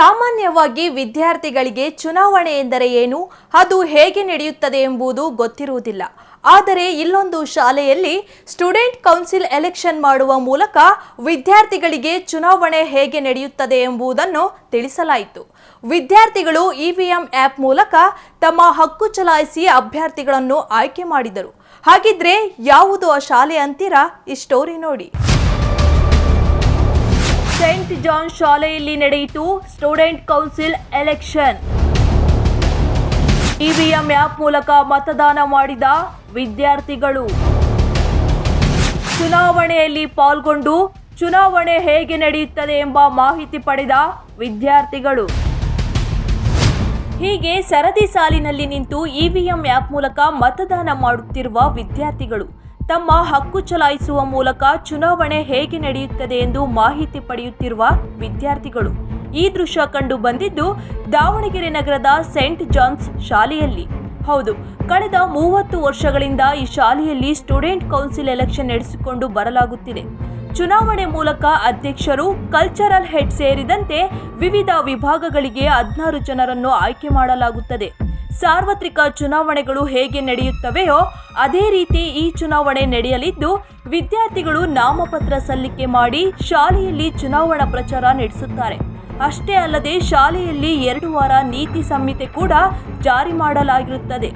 ಸಾಮಾನ್ಯವಾಗಿ ವಿದ್ಯಾರ್ಥಿಗಳಿಗೆ ಚುನಾವಣೆ ಎಂದರೆ ಏನು? ಅದು ಹೇಗೆ ನಡೆಯುತ್ತದೆ ಎಂಬುದು ಗೊತ್ತಿರುವುದಿಲ್ಲ. ಆದರೆ ಇಲ್ಲೊಂದು ಶಾಲೆಯಲ್ಲಿ ಸ್ಟೂಡೆಂಟ್ ಕೌನ್ಸಿಲ್ ಎಲೆಕ್ಷನ್ ಮಾಡುವ ಮೂಲಕ ವಿದ್ಯಾರ್ಥಿಗಳಿಗೆ ಚುನಾವಣೆ ಹೇಗೆ ನಡೆಯುತ್ತದೆ ಎಂಬುದನ್ನು ತಿಳಿಸಲಾಯಿತು. ವಿದ್ಯಾರ್ಥಿಗಳು ಇವಿಎಂ ಆ್ಯಪ್ ಮೂಲಕ ತಮ್ಮ ಹಕ್ಕು ಚಲಾಯಿಸಿ ಅಭ್ಯರ್ಥಿಗಳನ್ನು ಆಯ್ಕೆ ಮಾಡಿದರು. ಹಾಗಿದ್ರೆ ಯಾವುದು ಆ ಶಾಲೆ ಅಂತೀರಾ? ಈ ಸ್ಟೋರಿ ನೋಡಿ. ಸೆಂಟ್ ಜಾನ್ ಶಾಲೆಯಲ್ಲಿ ನಡೆಯಿತು student council election. EVM app ಮೂಲಕ ಮತದಾನ ಮಾಡಿದ ವಿದ್ಯಾರ್ಥಿಗಳು. ಚುನಾವಣೆಯಲ್ಲಿ ಪಾಲ್ಗೊಂಡು ಚುನಾವಣೆ ಹೇಗೆ ನಡೆಯುತ್ತದೆ ಎಂಬ ಮಾಹಿತಿ ಪಡೆದ ವಿದ್ಯಾರ್ಥಿಗಳು. ಹೀಗೆ ಸರದಿ ಸಾಲಿನಲ್ಲಿ ನಿಂತು ಇವಿಎಂ ಆ್ಯಪ್ ಮೂಲಕ ಮತದಾನ ಮಾಡುತ್ತಿರುವ ವಿದ್ಯಾರ್ಥಿಗಳು. ತಮ್ಮ ಹಕ್ಕು ಚಲಾಯಿಸುವ ಮೂಲಕ ಚುನಾವಣೆ ಹೇಗೆ ನಡೆಯುತ್ತದೆ ಎಂದು ಮಾಹಿತಿ ಪಡೆಯುತ್ತಿರುವ ವಿದ್ಯಾರ್ಥಿಗಳು. ಈ ದೃಶ್ಯ ಕಂಡು ಬಂದಿದ್ದು ದಾವಣಗೆರೆ ನಗರದ ಸೆಂಟ್ ಜಾನ್ಸ್ ಶಾಲೆಯಲ್ಲಿ. ಹೌದು, ಕಳೆದ ಮೂವತ್ತು ವರ್ಷಗಳಿಂದ ಈ ಶಾಲೆಯಲ್ಲಿ ಸ್ಟೂಡೆಂಟ್ ಕೌನ್ಸಿಲ್ ಎಲೆಕ್ಷನ್ ನಡೆಸಿಕೊಂಡು ಬರಲಾಗುತ್ತಿದೆ. ಚುನಾವಣೆ ಮೂಲಕ ಅಧ್ಯಕ್ಷರು, ಕಲ್ಚರಲ್ ಹೆಡ್ ಸೇರಿದಂತೆ ವಿವಿಧ ವಿಭಾಗಗಳಿಗೆ ಹದಿನಾರು ಜನರನ್ನು ಆಯ್ಕೆ ಮಾಡಲಾಗುತ್ತದೆ. ಸಾರ್ವತ್ರಿಕ ಚುನಾವಣೆಗಳು ಹೇಗೆ ನಡೆಯುತ್ತವೆಯೋ ಅದೇ ರೀತಿ ಈ ಚುನಾವಣೆ ನಡೆಯಲಿದ್ದು, ವಿದ್ಯಾರ್ಥಿಗಳು ನಾಮಪತ್ರ ಸಲ್ಲಿಕೆ ಮಾಡಿ ಶಾಲೆಯಲ್ಲಿ ಚುನಾವಣಾ ಪ್ರಚಾರ ನಡೆಸುತ್ತಾರೆ. ಅಷ್ಟೇ ಅಲ್ಲದೆ ಶಾಲೆಯಲ್ಲಿ ಎರಡು ವಾರ ನೀತಿ ಸಂಹಿತೆ ಕೂಡ ಜಾರಿ ಮಾಡಲಾಗಿರುತ್ತದೆ.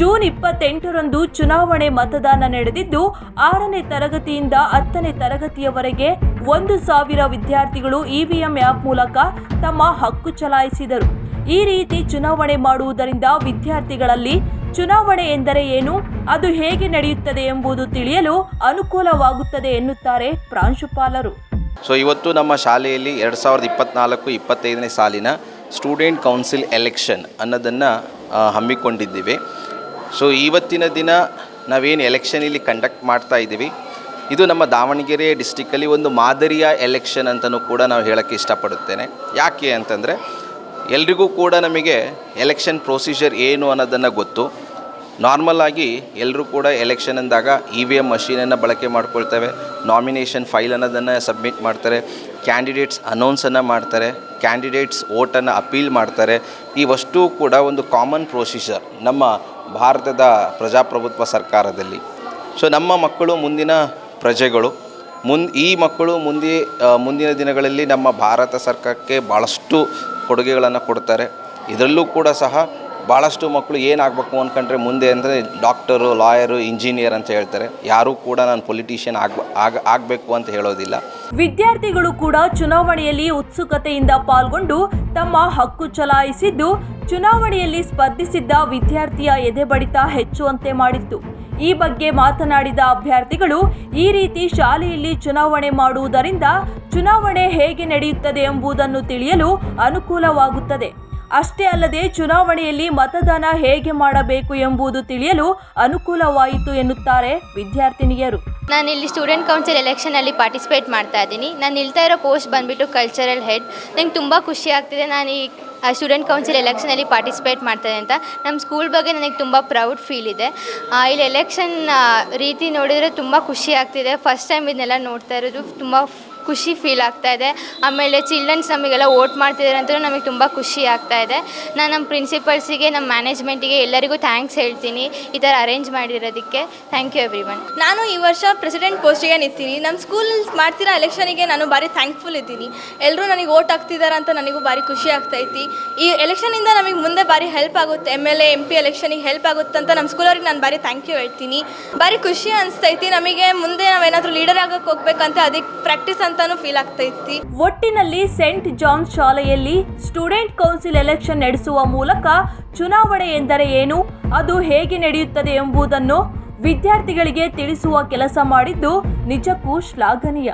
ಜೂನ್ ಇಪ್ಪತ್ತೆಂಟರಂದು ಚುನಾವಣೆ ಮತದಾನ ನಡೆದಿದ್ದು, ಆರನೇ ತರಗತಿಯಿಂದ ಹತ್ತನೇ ತರಗತಿಯವರೆಗೆ ಒಂದು ಸಾವಿರ ವಿದ್ಯಾರ್ಥಿಗಳು ಇವಿಎಂ ಆ್ಯಪ್ ಮೂಲಕ ತಮ್ಮ ಹಕ್ಕು ಚಲಾಯಿಸಿದರು. ಈ ರೀತಿ ಚುನಾವಣೆ ಮಾಡುವುದರಿಂದ ವಿದ್ಯಾರ್ಥಿಗಳಲ್ಲಿ ಚುನಾವಣೆ ಎಂದರೆ ಏನು, ಅದು ಹೇಗೆ ನಡೆಯುತ್ತದೆ ಎಂಬುದು ತಿಳಿಯಲು ಅನುಕೂಲವಾಗುತ್ತದೆ ಎನ್ನುತ್ತಾರೆ ಪ್ರಾಂಶುಪಾಲರು. ಸೊ ಇವತ್ತು ನಮ್ಮ ಶಾಲೆಯಲ್ಲಿ ಎರಡು ಸಾವಿರದ ಇಪ್ಪತ್ತ್ನಾಲ್ಕು ಇಪ್ಪತ್ತೈದನೇ ಸಾಲಿನ ಸ್ಟೂಡೆಂಟ್ ಕೌನ್ಸಿಲ್ ಎಲೆಕ್ಷನ್ ಅನ್ನೋದನ್ನು ಹಮ್ಮಿಕೊಂಡಿದ್ದೀವಿ. ಸೊ ಇವತ್ತಿನ ದಿನ ನಾವೇನು ಎಲೆಕ್ಷನ್ ಇಲ್ಲಿ ಕಂಡಕ್ಟ್ ಮಾಡ್ತಾ ಇದ್ದೀವಿ. ಇದು ನಮ್ಮ ದಾವಣಗೆರೆ ಡಿಸ್ಟಿಕ್ಕಲ್ಲಿ ಒಂದು ಮಾದರಿಯ ಎಲೆಕ್ಷನ್ ಅಂತಲೂ ಕೂಡ ನಾವು ಹೇಳೋಕ್ಕೆ ಇಷ್ಟಪಡುತ್ತೇನೆ. ಯಾಕೆ ಅಂತಂದರೆ ಎಲ್ರಿಗೂ ಕೂಡ ನಮಗೆ ಎಲೆಕ್ಷನ್ ಪ್ರೊಸೀಜರ್ ಏನು ಅನ್ನೋದನ್ನು ಗೊತ್ತು. ನಾರ್ಮಲ್ ಆಗಿ ಎಲ್ಲರೂ ಕೂಡ ಎಲೆಕ್ಷನ್ ಅಂದಾಗ ಇ ವಿ ಎಂ ಮಷೀನನ್ನು ಬಳಕೆ ಮಾಡ್ಕೊಳ್ತೇವೆ. ನಾಮಿನೇಷನ್ ಫೈಲ್ ಅನ್ನೋದನ್ನು ಸಬ್ಮಿಟ್ ಮಾಡ್ತಾರೆ. ಕ್ಯಾಂಡಿಡೇಟ್ಸ್ ಅನೌನ್ಸನ್ನು ಮಾಡ್ತಾರೆ. ಕ್ಯಾಂಡಿಡೇಟ್ಸ್ ಓಟನ್ನು ಅಪೀಲ್ ಮಾಡ್ತಾರೆ. ಇವಷ್ಟು ಕೂಡ ಒಂದು ಕಾಮನ್ ಪ್ರೊಸೀಜರ್ ನಮ್ಮ ಭಾರತದ ಪ್ರಜಾಪ್ರಭುತ್ವ ಸರ್ಕಾರದಲ್ಲಿ. ಸೊ ನಮ್ಮ ಮಕ್ಕಳು ಮುಂದಿನ ಪ್ರಜೆಗಳು ಮುನ್, ಈ ಮಕ್ಕಳು ಮುಂದೆ ಮುಂದಿನ ದಿನಗಳಲ್ಲಿ ನಮ್ಮ ಭಾರತ ಸರ್ಕಾರಕ್ಕೆ ಭಾಳಷ್ಟು ಕೊಡುಗೆಗಳನ್ನು ಕೊಡ್ತಾರೆ. ಇದರಲ್ಲೂ ಕೂಡ ಸಹ ಭಾಳಷ್ಟು ಮಕ್ಕಳು ಏನಾಗಬೇಕು ಅಂದ್ಕೊಂಡ್ರೆ ಮುಂದೆ ಅಂದರೆ ಡಾಕ್ಟರು, ಲಾಯರು, ಇಂಜಿನಿಯರ್ ಅಂತ ಹೇಳ್ತಾರೆ. ಯಾರೂ ಕೂಡ ನಾನು ಪೊಲಿಟಿಷಿಯನ್ ಆಗ ಆಗ, ಆಗಬೇಕು ಅಂತ ಹೇಳೋದಿಲ್ಲ. ವಿದ್ಯಾರ್ಥಿಗಳು ಕೂಡ ಚುನಾವಣೆಯಲ್ಲಿ ಉತ್ಸುಕತೆಯಿಂದ ಪಾಲ್ಗೊಂಡು ತಮ್ಮ ಹಕ್ಕು ಚಲಾಯಿಸಿದ್ದು, ಚುನಾವಣೆಯಲ್ಲಿ ಸ್ಪರ್ಧಿಸಿದ್ದ ವಿದ್ಯಾರ್ಥಿಯ ಎದೆಬಡಿತ ಹೆಚ್ಚುವಂತೆ ಮಾಡಿತ್ತು. ಈ ಬಗ್ಗೆ ಮಾತನಾಡಿದ ಅಭ್ಯರ್ಥಿಗಳು, ಈ ರೀತಿ ಶಾಲೆಯಲ್ಲಿ ಚುನಾವಣೆ ಮಾಡುವುದರಿಂದ ಚುನಾವಣೆ ಹೇಗೆ ನಡೆಯುತ್ತದೆ ಎಂಬುದನ್ನು ತಿಳಿಯಲು ಅನುಕೂಲವಾಗುತ್ತದೆ. ಅಷ್ಟೇ ಅಲ್ಲದೆ ಚುನಾವಣೆಯಲ್ಲಿ ಮತದಾನ ಹೇಗೆ ಮಾಡಬೇಕು ಎಂಬುದು ತಿಳಿಯಲು ಅನುಕೂಲವಾಯಿತು ಎನ್ನುತ್ತಾರೆ ವಿದ್ಯಾರ್ಥಿನಿಯರು. ನಾನು ಇಲ್ಲಿ ಸ್ಟೂಡೆಂಟ್ ಕೌನ್ಸಿಲ್ ಎಲೆಕ್ಷನಲ್ಲಿ ಪಾರ್ಟಿಸಿಪೇಟ್ ಮಾಡ್ತಾ ಇದ್ದೀನಿ. ನಾನು ನಿಲ್ತಾ ಇರೋ ಪೋಸ್ಟ್ ಬಂದುಬಿಟ್ಟು ಕಲ್ಚರಲ್ ಹೆಡ್ ನಂಗೆ ತುಂಬ ಖುಷಿ ಆಗ್ತಿದೆ. ನಾನು ಈ ಸ್ಟೂಡೆಂಟ್ ಕೌನ್ಸಿಲ್ ಎಲೆಕ್ಷನಲ್ಲಿ ಪಾರ್ಟಿಸಿಪೇಟ್ ಮಾಡ್ತದೆ ಅಂತ. ನಮ್ಮ ಸ್ಕೂಲ್ ಬಗ್ಗೆ ನನಗೆ ತುಂಬ ಪ್ರೌಡ್ ಫೀಲ್ ಇದೆ. ಇಲ್ಲಿ ಎಲೆಕ್ಷನ್ ರೀತಿ ನೋಡಿದರೆ ತುಂಬ ಖುಷಿ ಆಗ್ತಿದೆ. ಫಸ್ಟ್ ಟೈಮ್ ಇದನ್ನೆಲ್ಲ ನೋಡ್ತಾ ಇರೋದು ತುಂಬ ಖುಷಿ ಫೀಲ್ ಆಗ್ತಾ ಇದೆ. ಆಮೇಲೆ ಚಿಲ್ಡ್ರನ್ಸ್ ನಮಗೆಲ್ಲ ವೋಟ್ ಮಾಡ್ತಿದ್ದಾರೆ ಅಂತ ನಮಗೆ ತುಂಬ ಖುಷಿ ಆಗ್ತಾ ಇದೆ. ನಾನು ನಮ್ಮ ಪ್ರಿನ್ಸಿಪಲ್ಸಿಗೆ ನಮ್ಮ ಮ್ಯಾನೇಜ್ಮೆಂಟಿಗೆ ಎಲ್ಲರಿಗೂ ಥ್ಯಾಂಕ್ಸ್ ಹೇಳ್ತೀನಿ. ಈ ಥರ ಅರೇಂಜ್ ಮಾಡಿರೋದಕ್ಕೆ. ಥ್ಯಾಂಕ್ ಯು ಎವ್ರಿ ನಾನು ಈ ವರ್ಷ ಪ್ರೆಸಿಡೆಂಟ್ ಪೋಸ್ಟಿಗೆ ನಿಂತೀನಿ. ನಮ್ಮ ಸ್ಕೂಲ್ ಮಾಡ್ತಿರೋ ಎಲೆಕ್ಷನಿಗೆ ನಾನು ಭಾರಿ ಥ್ಯಾಂಕ್ಫುಲ್ ಇದ್ದೀನಿ. ಎಲ್ಲರೂ ನನಗೆ ಓಟ್ ಹಾಕ್ತಿದ್ದಾರೆ ಅಂತ ನನಗೂ ಭಾರಿ ಖುಷಿ ಆಗ್ತೈತಿ ಈ ಎಲೆಕ್ಷನಿಂದ ನಮಗೆ ಮುಂದೆ ಭಾರಿ ಹೆಲ್ಪ್ ಆಗುತ್ತೆ. M L A M P ಎಲೆಕ್ಷನಿಗೆ help ಆಗುತ್ತೆ ಅಂತ ನಮ್ಮ ಸ್ಕೂಲವ್ರಿಗೆ ನಾನು ಭಾರಿ ಥ್ಯಾಂಕ್ ಯು ಹೇಳ್ತೀನಿ. ಭಾರಿ ಖುಷಿ ಅನಿಸ್ತೈತಿ. ನಮಗೆ ಮುಂದೆ ನಾವೇನಾದರೂ ಲೀಡರ್ ಆಗೋಕ್ಕೆ ಹೋಗ್ಬೇಕಂತ ಅದಕ್ಕೆ ಪ್ರಾಕ್ಟೀಸ್ ಅಂತಾನು ಫೀಲ್ ಆಗ್ತೈತಿ. ಒಟ್ಟಿನಲ್ಲಿ ಸೆಂಟ್ ಜಾನ್ ಶಾಲೆಯಲ್ಲಿ ಸ್ಟೂಡೆಂಟ್ ಕೌನ್ಸಿಲ್ ಎಲೆಕ್ಷನ್ ನಡೆಸುವ ಮೂಲಕ ಚುನಾವಣೆ ಎಂದರೆ ಏನು, ಅದು ಹೇಗೆ ನಡೆಯುತ್ತದೆ ಎಂಬುದನ್ನು ವಿದ್ಯಾರ್ಥಿಗಳಿಗೆ ತಿಳಿಸುವ ಕೆಲಸ ಮಾಡಿದ್ದು ನಿಜಕ್ಕೂ ಶ್ಲಾಘನೀಯ.